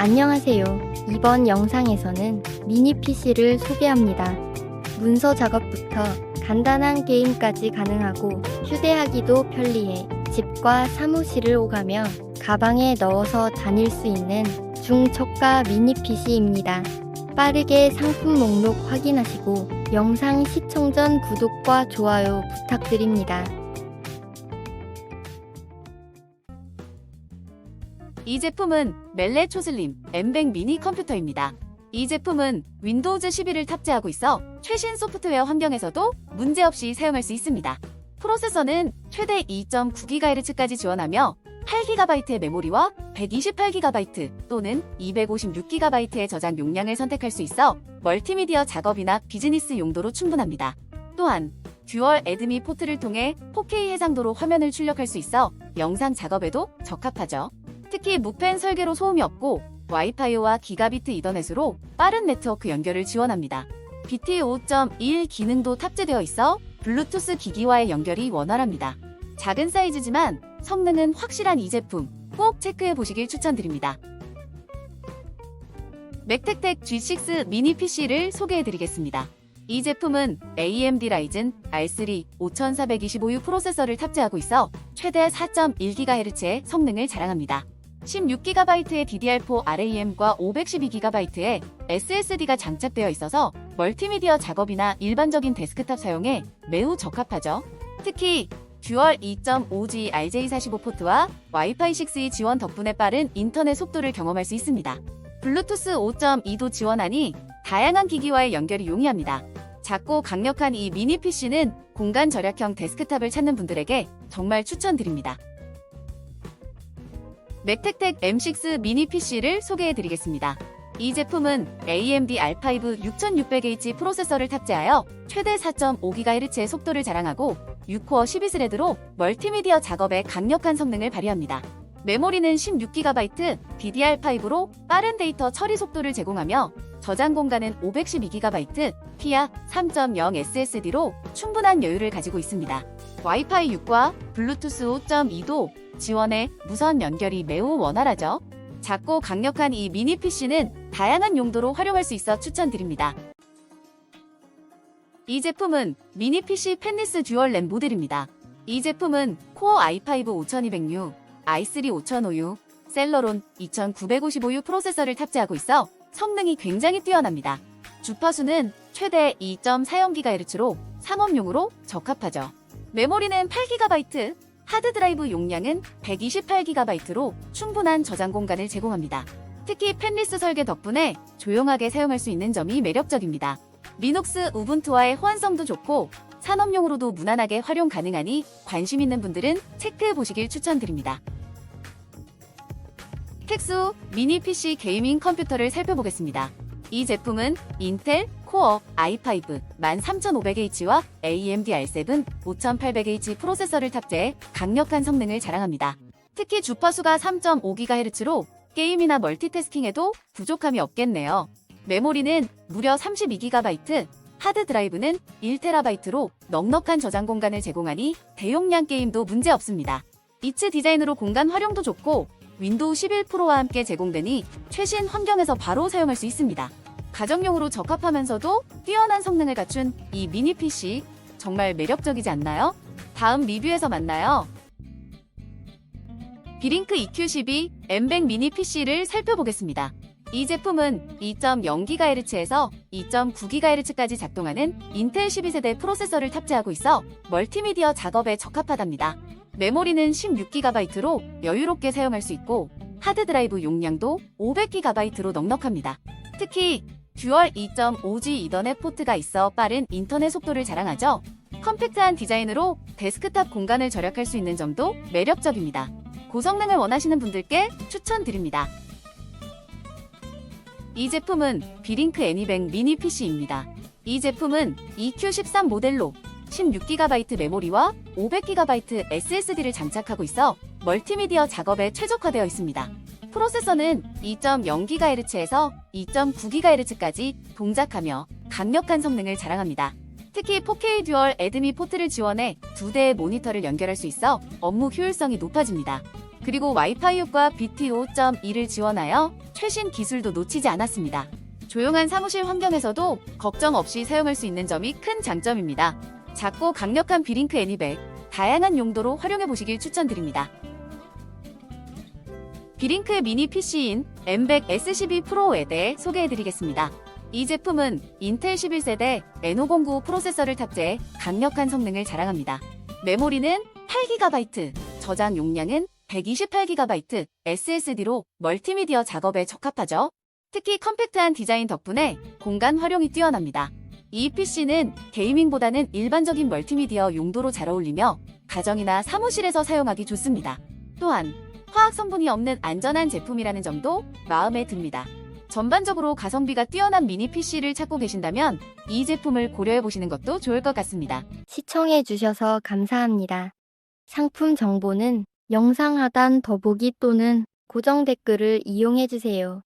안녕하세요. 이번 영상에서는 미니 PC를 소개합니다. 문서 작업부터 간단한 게임까지 가능하고 휴대하기도 편리해 집과 사무실을 오가며 가방에 넣어서 다닐 수 있는 중저가 미니 PC입니다. 빠르게 상품 목록 확인하시고 영상 시청 전 구독과 좋아요 부탁드립니다. 이 제품은 멜레 초슬림 M100 미니 컴퓨터입니다. 이 제품은 윈도우즈 11을 탑재하고 있어 최신 소프트웨어 환경에서도 문제없이 사용할 수 있습니다. 프로세서는 최대 2.9GHz까지 지원하며 8GB의 메모리와 128GB 또는 256GB의 저장 용량을 선택할 수 있어 멀티미디어 작업이나 비즈니스 용도로 충분합니다. 또한 듀얼 애드미 포트를 통해 4K 해상도로 화면을 출력할 수 있어 영상 작업에도 적합하죠. 특히 무펜 설계로 소음이 없고 와이파이와 기가비트 이더넷으로 빠른 네트워크 연결을 지원합니다. BT 5.1 기능도 탑재되어 있어 블루투스 기기와의 연결이 원활합니다. 작은 사이즈지만 성능은 확실한 이 제품 꼭 체크해 보시길 추천드립니다. 맥텍텍 G6 미니 PC를 소개해 드리겠습니다. 이 제품은 AMD 라이즌 R3 5425U 프로세서를 탑재하고 있어 최대 4.1GHz의 성능을 자랑합니다. 16GB의 DDR4 RAM과 512GB의 SSD가 장착되어 있어서 멀티미디어 작업이나 일반적인 데스크탑 사용에 매우 적합하죠. 특히 듀얼 2.5G RJ45 포트와 와이파이 6E 지원 덕분에 빠른 인터넷 속도를 경험할 수 있습니다. 블루투스 5.2도 지원하니 다양한 기기와의 연결이 용이합니다. 작고 강력한 이 미니 PC는 공간 절약형 데스크탑을 찾는 분들에게 정말 추천드립니다. 맥텍텍 M6 미니 PC를 소개해 드리겠습니다. 이 제품은 AMD R5 6600H 프로세서를 탑재하여 최대 4.5GHz의 속도를 자랑하고 6코어 12스레드로 멀티미디어 작업에 강력한 성능을 발휘합니다. 메모리는 16GB, DDR5로 빠른 데이터 처리 속도를 제공하며 저장 공간은 512GB, 피아 3.0 SSD로 충분한 여유를 가지고 있습니다. 와이파이 6과 블루투스 5.2도 지원해 무선 연결이 매우 원활하죠. 작고 강력한 이 미니 PC는 다양한 용도로 활용할 수 있어 추천드립니다. 이 제품은 미니 PC 펜리스 듀얼 램 모델입니다. 이 제품은 코어 i5 5200U, i3 5005U, 셀러론 2955U 프로세서를 탑재하고 있어 성능이 굉장히 뛰어납니다. 주파수는 최대 2.40GHz로 상업용으로 적합하죠. 메모리는 8GB, 하드드라이브 용량은 128GB로 충분한 저장 공간을 제공합니다. 특히 펜리스 설계 덕분에 조용하게 사용할 수 있는 점이 매력적입니다. 리눅스 우분투와의 호환성도 좋고 산업용으로도 무난하게 활용 가능하니 관심 있는 분들은 체크해 보시길 추천드립니다. 텍수 미니 PC 게이밍 컴퓨터를 살펴보겠습니다. 이 제품은 인텔 코어 i5 13500H와 AMD R7 5800H 프로세서를 탑재해 강력한 성능을 자랑합니다. 특히 주파수가 3.5GHz로 게임이나 멀티태스킹에도 부족함이 없겠네요. 메모리는 무려 32GB, 하드 드라이브는 1TB로 넉넉한 저장 공간을 제공하니 대용량 게임도 문제 없습니다. 이츠 디자인으로 공간 활용도 좋고 윈도우 11 프로와 함께 제공되니 최신 환경에서 바로 사용할 수 있습니다. 가정용으로 적합하면서도 뛰어난 성능을 갖춘 이 미니 PC 정말 매력적이지 않나요? 다음 리뷰에서 만나요. 비링크 EQ12 M100 미니 PC를 살펴보겠습니다. 이 제품은 2.0GHz에서 2.9GHz까지 작동하는 인텔 12세대 프로세서를 탑재하고 있어 멀티미디어 작업에 적합하답니다. 메모리는 16GB로 여유롭게 사용할 수 있고 하드드라이브 용량도 500GB로 넉넉합니다. 특히 듀얼 2.5G 이더넷 포트가 있어 빠른 인터넷 속도를 자랑하죠. 컴팩트한 디자인으로 데스크탑 공간을 절약할 수 있는 점도 매력적입니다. 고성능을 원하시는 분들께 추천드립니다. 이 제품은 비링크 애니뱅 미니 PC입니다. 이 제품은 EQ13 모델로 16GB 메모리와 500GB SSD를 장착하고 있어 멀티미디어 작업에 최적화되어 있습니다. 프로세서는 2.0GHz에서 2.9GHz까지 동작하며 강력한 성능을 자랑합니다. 특히 4K 듀얼 애드미 포트를 지원해 두 대의 모니터를 연결할 수 있어 업무 효율성이 높아집니다. 그리고 와이파이 6과 BT 5.2를 지원하여 최신 기술도 놓치지 않았습니다. 조용한 사무실 환경에서도 걱정 없이 사용할 수 있는 점이 큰 장점입니다. 작고 강력한 비링크 애니백, 다양한 용도로 활용해 보시길 추천드립니다. 비링크의 미니 PC인 M100 S12 프로에 대해 소개해 드리겠습니다. 이 제품은 인텔 11세대 N509 프로세서를 탑재해 강력한 성능을 자랑합니다. 메모리는 8GB, 저장 용량은 128GB SSD로 멀티미디어 작업에 적합하죠. 특히 컴팩트한 디자인 덕분에 공간 활용이 뛰어납니다. 이 PC는 게이밍보다는 일반적인 멀티미디어 용도로 잘 어울리며 가정이나 사무실에서 사용하기 좋습니다. 또한 화학 성분이 없는 안전한 제품이라는 점도 마음에 듭니다. 전반적으로 가성비가 뛰어난 미니 PC를 찾고 계신다면 이 제품을 고려해 보시는 것도 좋을 것 같습니다. 시청해 주셔서 감사합니다. 상품 정보는 영상 하단 더보기 또는 고정 댓글을 이용해 주세요.